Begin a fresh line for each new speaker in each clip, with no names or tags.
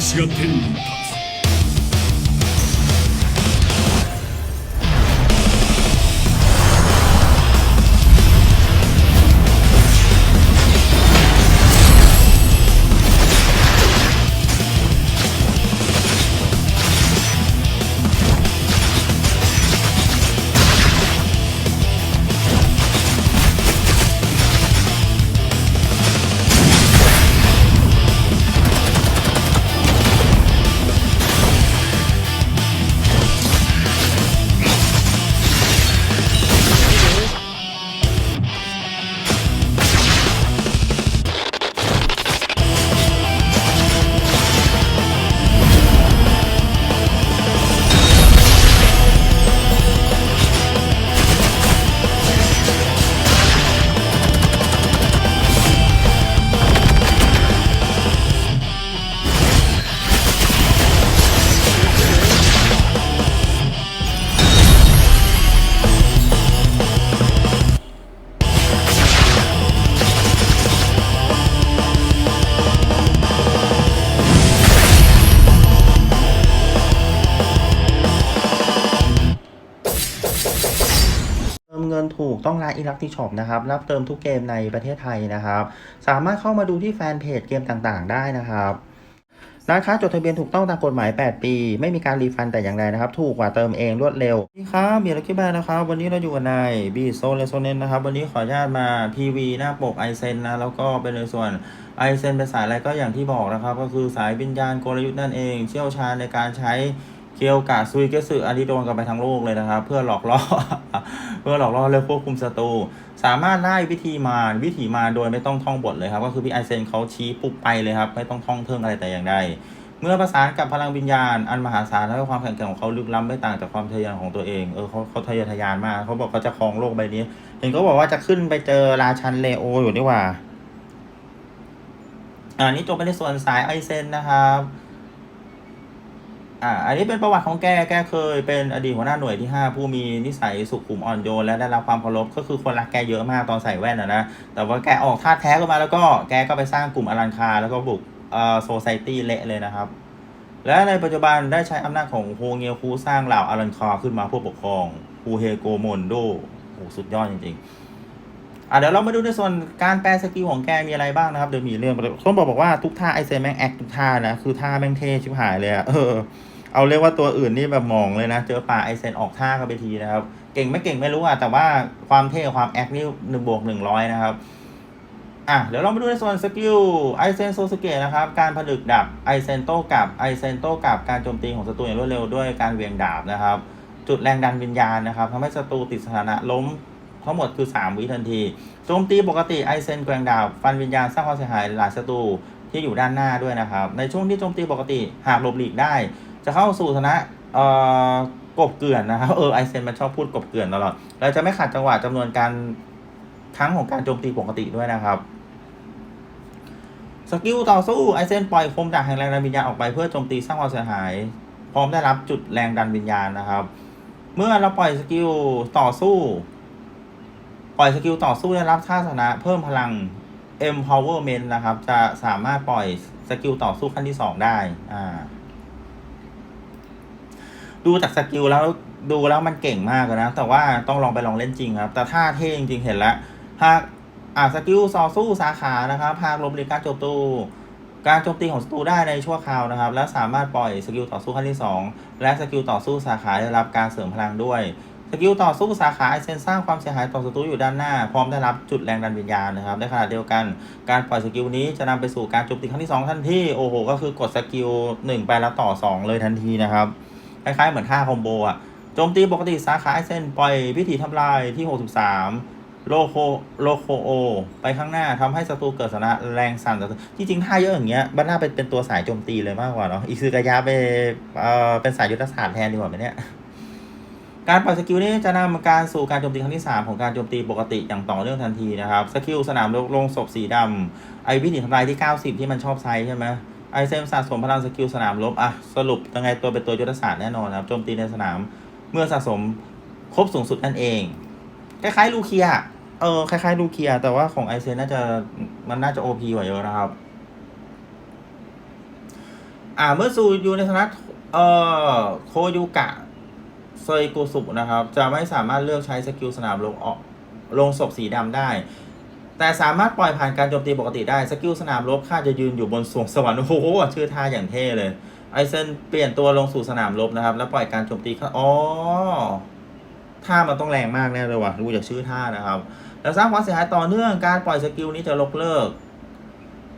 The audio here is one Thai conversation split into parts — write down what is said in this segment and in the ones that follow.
私が天に
ถูกต้องร้านอีลักติช็อปนะครับ รับเติมทุกเกมในประเทศไทยนะครับ สามารถเข้ามาดูที่แฟนเพจเกมต่างๆ ได้นะครับร้านค้าจดทะเบียนถูกต้องตามกฎหมาย 8 ปี ไม่มีการรีฟันแต่อย่างใดนะครับ ถูกกว่าเติมเองรวดเร็วสวัสดีครับเบียร์ลักกี้แบนนะครับ วันนี้เราอยู่กับนายบีโซเลโซเนนนะครับ วันนี้ขออนุญาตมา PV หน้าปกไอเซนนะ แล้วก็เป็นในส่วนไอเซนเป็นสายอะไรก็อย่างที่บอกนะครับ ก็คือสายวิญญาณกลยุทธ์นั่นเอง เชี่ยวชาญในการใช้ เคียวกะซุยเกสึอันนี้โดนกันไปทั้งโลกเลยนะครับ เพื่อหลอกล่อ เพื่อหลอกล่อและควบคุมศัตรูสามารถได้วิธีมาวิธีมาโดยไม่ต้องท่องบทเลยครับก็คือพี่ไอเซนเขาชี้ปุ๊บไปเลยครับไม่ต้องท่องเทิงอะไรแต่อย่างใดเมื่อประสานกับพลังวิญญาณ อันมหาศาลและความแข็งแกร่งของเขาลึกล้ำไม่ต่างจากความทะยานของตัวเอง เออเขาเขาทะเยอทะยานมาก เขาบอกเขาจะครองโลกใบนี้ เห็นเขาบอกว่าจะขึ้นไปเจอราชันเลโออยู่นี่ว่า อ่านี่จบไปในส่วนสายไอเซนนะครับ อ่า อันนี้เป็นประวัติของแก แกเคยเป็นอดีตหัวหน้าหน่วยที่ 5 ผู้มีนิสัยสุขุมอ่อนโยนและได้รับความเคารพก็คือคนรักแกเยอะมากตอนใส่แว่นอะนะ แต่ว่าแกออกท่าแท้ขึ้นมาแล้วก็แกก็ไปสร้างกลุ่มอลันคา แล้วก็บุกเอ่อโซไซตี้เละเลยนะครับ และในปัจจุบันได้ใช้อำนาจของโฮเงียวคูสร้างเหล่าอลันคาขึ้นมาเพื่อปกครองฮูเฮโกโมนโดโอ้สุดยอดจริงๆอะเดี๋ยวเรามาดูในส่วนการแปลสกิลของแกมีอะไรบ้างนะครับ เดี๋ยวมีเรื่องต้องบอกบอกว่าทุกท่าไอเซนแม่งแอคทุกท่านะ คือท่าแม่งเท่ชิบหายเลยอะเออ เอาเรียกว่าตัวอื่นนี่แบบมองเลยนะ เจอป่าไอเซนออกท่ากันไปทีนะครับ เก่งไม่เก่งไม่รู้อะ แต่ว่าความเท่ความแอคนี่หนึ่งบวกหนึ่งร้อยนะครับ อะ เดี๋ยวเรามาดูในส่วนสกิลไอเซนโซสเกะนะครับ การผลึกดับไอเซนโต้กับไอเซนโต้กับการโจมตีของศัตรูอย่างรวดเร็วด้วยการเวียงดาบนะครับ จุดแรงดันวิญญาณนะครับทำให้ศัตรูติดสถานะล้มทั้งหมดคือ 3 วิทันที โจมตีปกติไอเซนแกวงดาบฟันวิญญาณสร้างความเสียหายหลายศัตรูที่อยู่ด้านหน้าด้วยนะครับ ในช่วงที่โจมตีปกติหากหลบหลีกได้ จะเข้าสู่สถานะเอ่อกบเกลื่อนนะครับเออไอเซนมันชอบพูดกบเกลื่อนตลอดและจะไม่ขัดจังหวะจำนวนการครั้งของการโจมตีปกติด้วยนะครับสกิลต่อสู้ไอเซนปล่อยคมดาบแห่งแรงดันวิญญาณออกไปเพื่อโจมตีสร้างความเสียหาย พร้อมได้รับจุดแรงดันวิญญาณนะครับ เมื่อเราปล่อยสกิลต่อสู้ ปล่อยสกิลต่อสู้ได้รับท่าชนะ เพิ่มพลัง empowerment นะครับ จะสามารถปล่อยสกิลต่อสู้ขั้นที่สองได้อ่า ดูจากสกิลแล้วดูแล้วมันเก่งมากเลยนะ แต่ว่าต้องลองไปลองเล่นจริงครับ แต่ท่าเท่จริงๆเห็นแล้วหากอ่าสกิลต่อสู้สาขานะครับหากลบหลีการโจมตีการโจมตีของศัตรูได้ในชั่วคราวนะครับ และสามารถปล่อยสกิลต่อสู้ขั้นที่สองและสกิลต่อสู้สาขาได้รับการเสริมพลังด้วยสกิลต่อสู้สาขาไอเซนสร้างความเสียหายต่อศัตรูอยู่ด้านหน้า พร้อมได้รับจุดแรงดันวิญญาณนะครับในขณะเดียวกันการปล่อยสกิลนี้จะนำไปสู่การโจมตีครั้งที่สองทันทีโอ้โห ก็คือกดสกิลหนึ่งไปแล้วต่อสองเลยทันทีนะครับ คล้ายๆเหมือนท่าคอมโบอะโจมตีปกติสาขาไอเซนปล่อยพิธีทำลายที่ 63 โลโคโลโคโอ ไปข้างหน้าทำให้ศัตรูเกิดสถานะแรงสั่นที่จริงท่าเยอะอย่างเงี้ยบ้านหน้าเป็นเป็นตัวสายโจมตีเลยมากกว่าเนาะอิซึกายะไปเอ่อเป็นสายยุทธศาสตร์แทนดีกว่าไหมเนี่ยการปล่อยสกิลนี้จะนำการสู่การโจมตีครั้งที่ 3 ของการโจมตีปกติอย่างต่อเนื่องทันทีนะครับ สกิลสนามลงศพสีดำไอวิธีทำลายที่ 90 ที่มันชอบใช้ใช่ไหม ไอเซมสะสมพลังสกิลสนามลบอะสรุปยังไงตัวเป็นตัวยุทธศาสตร์แน่นอนนะครับโจมตีในสนามเมื่อสะสมครบสูงสุดนั่นเอง คล้ายๆลูเคียเออคล้ายๆลูเคีย แต่ว่าของไอเซนน่าจะมันน่าจะโอพีกว่าเยอะนะครับ อ่าเมื่อสูอยู่ในฐานะเอ่อโคยูกะเซยโกสุนะครับ จะไม่สามารถเลือกใช้สกิลสนามลงออกลงศพสีดำได้ แต่สามารถปล่อยผ่านการโจมตีปกติได้ สกิลสนามรบข้าจะยืนอยู่บนสวงสวรรค์ โอ้โห ชื่อท่าอย่างเท่เลย ไอเซนเปลี่ยนตัวลงสู่สนามรบนะครับ แล้วปล่อยการโจมตีเข้าอ๋อท่ามันต้องแรงมากแน่เลยว่ะรู้จากชื่อท่านะครับ แล้วสร้างความเสียหายต่อเนื่อง การปล่อยสกิลนี้จะลบเลิก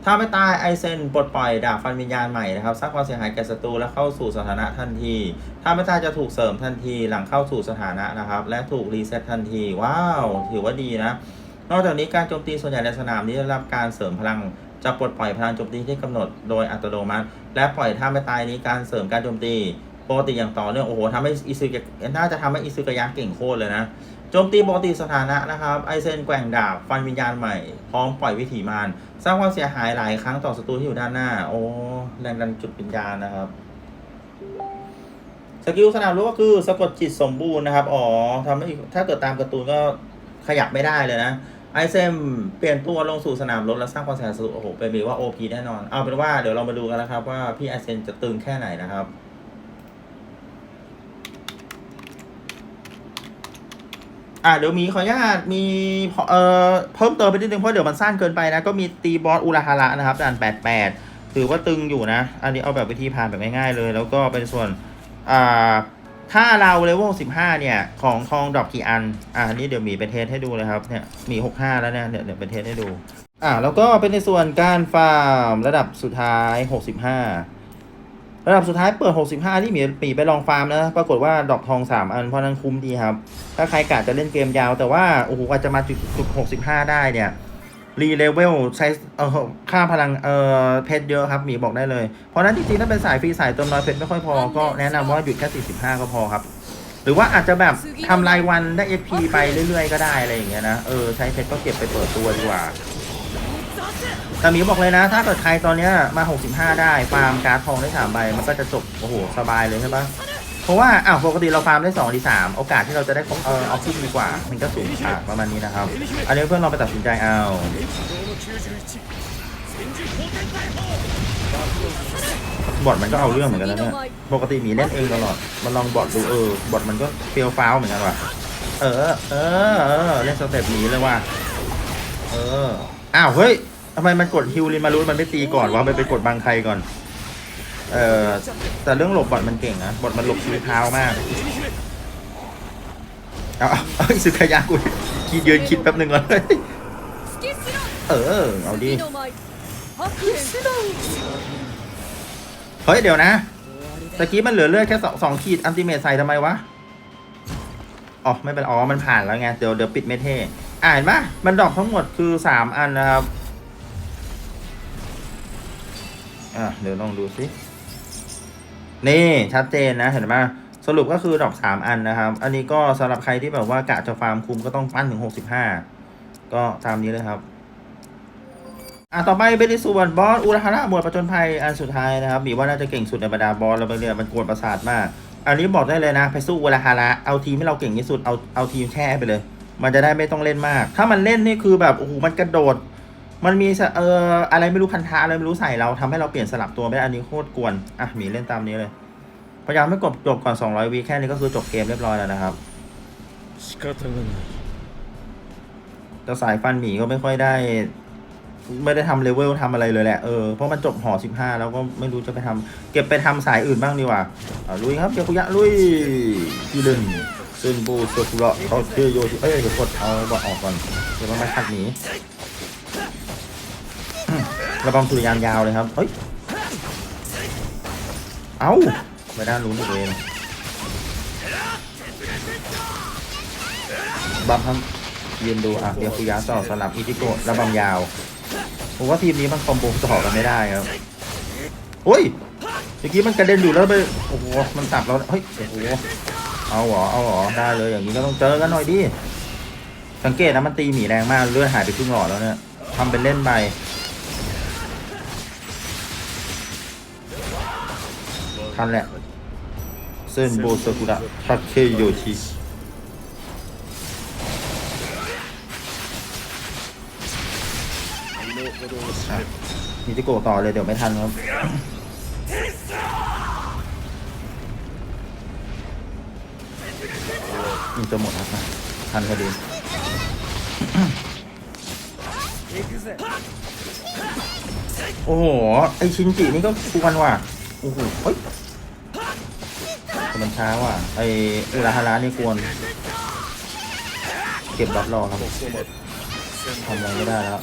ถ้าไม่ตายไอเซนปลดปล่อยดาบฟันวิญญาณใหม่นะครับสร้างความเสียหายแก่ศัตรูและเข้าสู่สถานะทันที ถ้าไม่ตายจะถูกเสริมทันทีหลังเข้าสู่สถานะนะครับ และถูกรีเซ็ตทันที ว้าว ถือว่าดีนะ นอกจากนี้การโจมตีส่วนใหญ่ในสนามนี้ได้รับการเสริมพลังจะปลดปล่อยพลังโจมตีที่กำหนดโดยอัตโนมัติ และปล่อยท่าไม่ตายนี้การเสริมการโจมตีปกติอย่างต่อเนื่องโอ้โหทำให้อิซึกะน่าจะทำให้อิซึกะยะเก่งโคตรเลยนะโจมตีปกติสถานะนะครับไอเซนแกว่งดาบฟันวิญญาณใหม่ พร้อมปล่อยวิถีมารสร้างความเสียหายหลายครั้งต่อศัตรูที่อยู่ด้านหน้า โอ้แรงดันจุดวิญญาณนะครับสกิลสนามรู้ก็คือสะกดจิตสมบูรณ์นะครับ อ๋อทำให้ถ้าเกิดตามการ์ตูนก็ขยับไม่ได้เลยนะ ไอเซมเปลี่ยนตัวลงสู่สนามรบและสร้างความเสียหายศัตรูโอ้โหเป็นบีว่า OP แน่นอน เอาเป็นว่าเดี๋ยวเรามาดูกันนะครับว่าพี่ไอเซนจะตึงแค่ไหนนะครับอ่าเดี๋ยวมีขออนุญาตมีเอ่อเพิ่มเติมไปนิดนึงเพราะเดี๋ยวมันสั้นเกินไปนะ ก็มีตีบอสอุราฮาระนะครับด่าน88ถือว่าตึงอยู่นะ อันนี้เอาแบบวิธีผ่านแบบง่ายๆเลย แล้วก็เป็นส่วนอ่า ถ้าเราเลเวล15เนี่ย ของทองดรอปกี่อัน อ่านนี้เดี๋ยวมีไปเทสให้ดูเลยครับ เนี่ยมี65แล้วเนี่ยเดี๋ยวเดี๋ยวไปเทสให้ดู อ่าแล้วก็เป็นในส่วนการฟาร์มระดับสุดท้าย65ระดับสุดท้ายเปิด 65 ที่หมีปีไปลองฟาร์มนะ ปรากฏว่าดอกทอง 3 อัน เพราะนั้นคุ้มดีครับ ถ้าใครกะจะเล่นเกมยาว แต่ว่า โอ้โหกว่าจะมาจุดจุด65 ได้เนี่ย รีเลเวลใช้เอ่อค่าพลังเอ่อเพชรเยอะครับหมีบอกได้เลย เพราะฉะนั้นจริงๆถ้าเป็นสายฟรีสายเติมน้อยเพชรไม่ค่อยพอก็แนะนำว่าหยุดแค่ 45 ก็พอครับ หรือว่าอาจจะแบบทำรายวันได้ FP ไปเรื่อยๆ ก็ได้อะไรอย่างเงี้ยนะเออใช้เพชรก็เก็บไปเปิดตัวดีกว่าแต่หมีบอกเลยนะ ถ้าเกิดใครตอนเนี้ยมา 65 ได้ฟาร์มการ์ดทองได้3ใบมันก็จะจบโอ้โหสบายเลยใช่ปะ เพราะว่าอ้าวปกติเราฟาร์มได้2ดี3โอกาสที่เราจะได้ของเออออฟฟิศดีกว่า มันก็สูงอะประมาณนี้นะครับ อันนี้เพื่อนเราไปตัดสินใจเอาบอทมันก็เอาเรื่องเหมือนกันนะเนี่ยปกติหมีเล่นเองตลอดมันลองบอทดูเออบอทมันก็เฟียวฟ้าวเหมือนกันว่ะเออเออเออเล่นสเต็ปหนีเลยว่ะเอออ้าวเฮ้ยทำไมมันกดฮิวลินมารูนมันไม่ตีก่อนวะมันไปกดบังใครก่อน เออแต่เรื่องหลบบอทมันเก่งนะบอทมันหลบชีวิตเท้ามากเอาเอาอิสุขยากูคิดยืนคิดแป๊บหนึ่งก่อนเฮ้ยเออเอาดิเฮ้ยเดี๋ยวนะตะกี้มันเหลือเลือดแค่สองสองขีดอันติเมทใส่ทำไมวะอ๋อไม่เป็นอ๋อมันผ่านแล้วไงเดี๋ยวเดี๋ยวปิดเมทเทอ่านปะมันดอกทั้งหมดคือสามอันนะครับอะเดี๋ยวลองดูสิ นี่ชัดเจนนะเห็นไหมสรุปก็คือดอกสามอันนะครับ อันนี้ก็สำหรับใครที่แบบว่ากะจะฟาร์มคุมก็ต้องปั้นถึงหกสิบห้าก็ตามนี้เลยครับอะต่อไปเป็นในส่วนบอสอุราฮาระหมวดประจนภัยอันสุดท้ายนะครับมีว่าน่าจะเก่งสุดในบรรดาบอสแล้วไปเนี่ยมันกวนประสาทมาก อันนี้บอกได้เลยนะ ไปสู้อุราฮาระเอาทีมที่เราเก่งที่สุดเอาเอาทีมแช่ไปเลย มันจะได้ไม่ต้องเล่นมาก ถ้ามันเล่นนี่คือแบบโอ้โหมันกระโดด มันมีเอ่ออะไรไม่รู้พันธะอะไรไม่รู้ใส่เราทำให้เราเปลี่ยนสลับตัวไปอันนี้โคตรกวนอะหมีเล่นตามนี้เลย พยายามไม่กบจบก่อน 200วีแค่นี้ก็คือจบเกมเรียบร้อยแล้วนะครับจะสายฟันหมีก็ไม่ค่อยได้ ไม่ได้ทำเลเวลทำอะไรเลยแหละเออเพราะมันจบห่อสิบห้าแล้วก็ไม่รู้จะไปทำเก็บไปทำสายอื่นบ้างดีกว่าลุยครับเกียวคุยะลุยที่หนึ่งซึนบูสุกุระเขาเชื่อโยชิเอ้ยเดี๋ยวกดเอาบอออกก่อนเดี๋ยวมันมาขัดหนี ระบำสุริยานยาวเลยครับ เฮ้ย เอ้าไม่ได้รู้นี่เองบัมทั้งยืนดูอะเดียวคุยะต่อสลับอิจิโกะแล้วบำยาว ผมว่าทีมนี้มันคอมโบต่อกันไม่ได้ครับโอ้ยเมื่อกี้มันกระเด็นอยู่แล้วไป โอ้โห มันตับเราเฮ้ย โอ้โห เอาเหรอ เอาเหรอ ได้เลย อย่างนี้ก็ต้องเจอกันหน่อยดิ สังเกตนะมันตีหมีแรงมาก เลือดหายไปครึ่งหลอดแล้วเนี่ยทำเป็นเล่นไป คันแหละเส้นโบสกุระทาเคโยชิมีจิโกต่อเลยเดี๋ยวไม่ทันครับมีจะหมดครับทันพอดีโอ้โห ไอชินจินี่ก็ควนว่ะ โอ้โหเฮ้ย มันช้าว่ะไออุราฮาระนี่ควร เก็บบัตรอครับทำอะไรไม่ได้แล้ว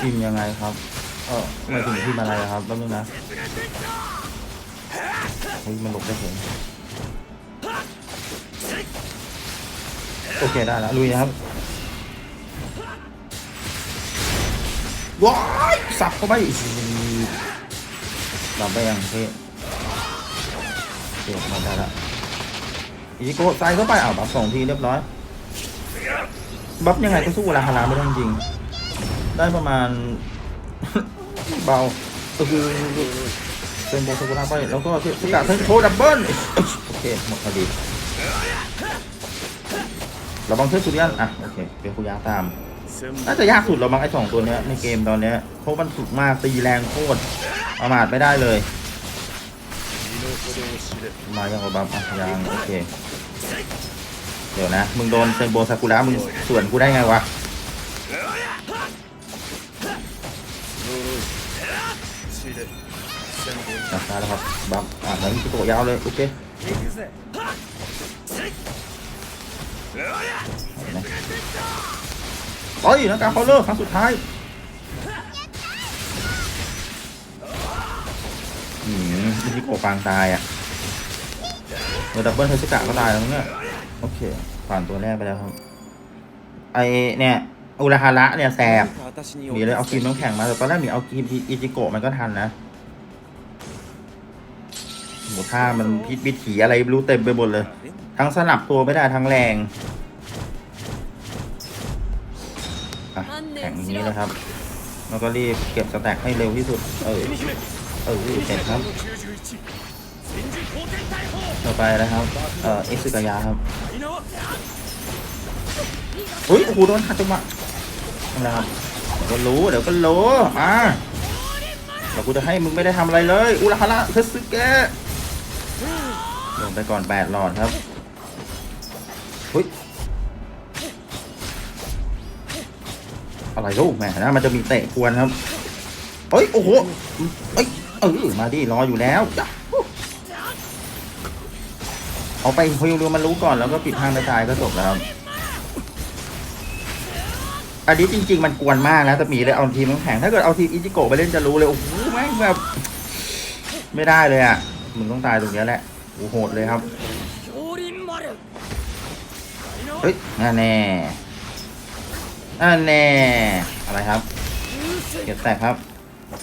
ทิมยังไงครับ เออไม่ถึงพิมอะไรครับแล้วนึงนะเฮ้ยมันหลบได้เห็นโอเคได้แล้วลุยนะครับว้ายสับเข้าไป หลับไปยังเท่เท่มาได้ล้วอีโกะใส่เข้าไปอ้าวบัฟสองทีเรียบร้อยบัฟยังไงก็สู้ราคาราไม่ได้จริง ได้ประมาณ เบาก็คือเป็นโบสกุลาไป แล้วก็สกัดเทนโทดับเบิลโอเค หมดพอดีเราบังเทพสุริยันอะ โอเค เป็นคุยาตาม น่าจะยากสุดเราวมั้งไอ้สองตัวนี้ในเกมตอนนี้ยเพราะมันสุดมากตีแรงโคตรประมาทไม่ได้เลยมาอย่างกับบัมยางโอเคเดี๋ยวนะ มึงโดนเซนโบซากุระมึงส่วนกูได้ไงวะจับได้แครับบัมอ่านั้วมีตัวยาวเลยโอเคนะ เฮ้ยนะการเคาเลอร์ครั้งสุดท้ายอืมอิจิโกะปางตายอะเออดับเบิลเทสกะก็ตายแล้วเนี่ยโอเค ผ่านตัวแรกไปแล้วครับ ไอเนี่ยอุราฮาระเนี่ยแสบมีเลยเอาครีมน้ำแข็งมาแต่ตอนแรกมีเอาครีมอิจิโกะมันก็ทันนะโหท่ามันพิษวิถีอะไรไม่รู้เต็มไปหมดเลย ทั้งสลับตัวไม่ได้ทั้งแรง แข็งอย่างนี้นะครับ แล้วก็รีบเก็บสแต็กให้เร็วที่สุด เออ เออเสร็จครับต่อไปนะครับ เอ่อ เอ็กซ์กายาครับอุ้ยโอ้โหโดนขัดจังหวะทำไรครับเดี๋ยวก็รู้ เดี๋ยวก็รู้ อ่าเดี๋ยวกูจะให้มึงไม่ได้ทำอะไรเลย อุราฮาระเทสึเกะลงไปก่อนแปดหลอดครับอุ้ย อะไรลูกแหมนะมันจะมีเตะควรครับเฮ้ยโอ้โหเฮ้ยเออมาดิรออยู่แล้วเอาไปฮิวเรือมันรู้ก่อนแล้วก็ปิดทางไปะายก็จบแล้วอันนี้จริง ๆ มันกวนมากนะแต่มีเลยเอาทีมแข่งถ้าเกิดเอาทีมอิจิโกะไปเล่นจะรู้เลยโอ้โหแม่งแบบ ไม่ได้เลยอะมึงต้องตายตรงนี้แหละโหดเลยครับเฮ้ยแน่ นั่นแน่อะไรครับ เก็บแตกครับ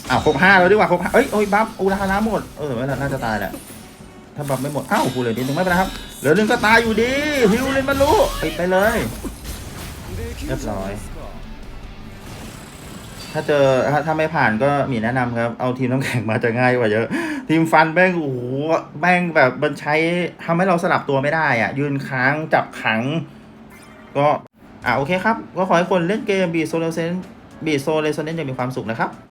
อ้าวครบห้าแล้วดีกว่าครบห้าเอ้ยโอ้ยบัฟอุราฮาระหมดเออไม่น่าจะตายแหละถ้าบัฟไม่หมดอ้าวกูเหลือนิดนึงไม่เป็นไรครับเหลือหนึ่งก็ตายอยู่ดีฮิวเลยมันรู้ปิดไปเลยเรียบร้อย ถ้าเจอถ้าถ้าไม่ผ่านก็มีแนะนำครับ เอาทีมน้ำแข็งมาจะง่ายกว่าเยอะ ทีมฟันแม่งโอ้โหแม่งแบบมันใช้ทำให้เราสลับตัวไม่ได้อะ ยืนค้างจับขัง ก็ อ่าโอเคครับ ก็ขอให้คนเล่นเกมบีโซเลเซนบีโซเลเซนอย่างมีความสุขนะครับ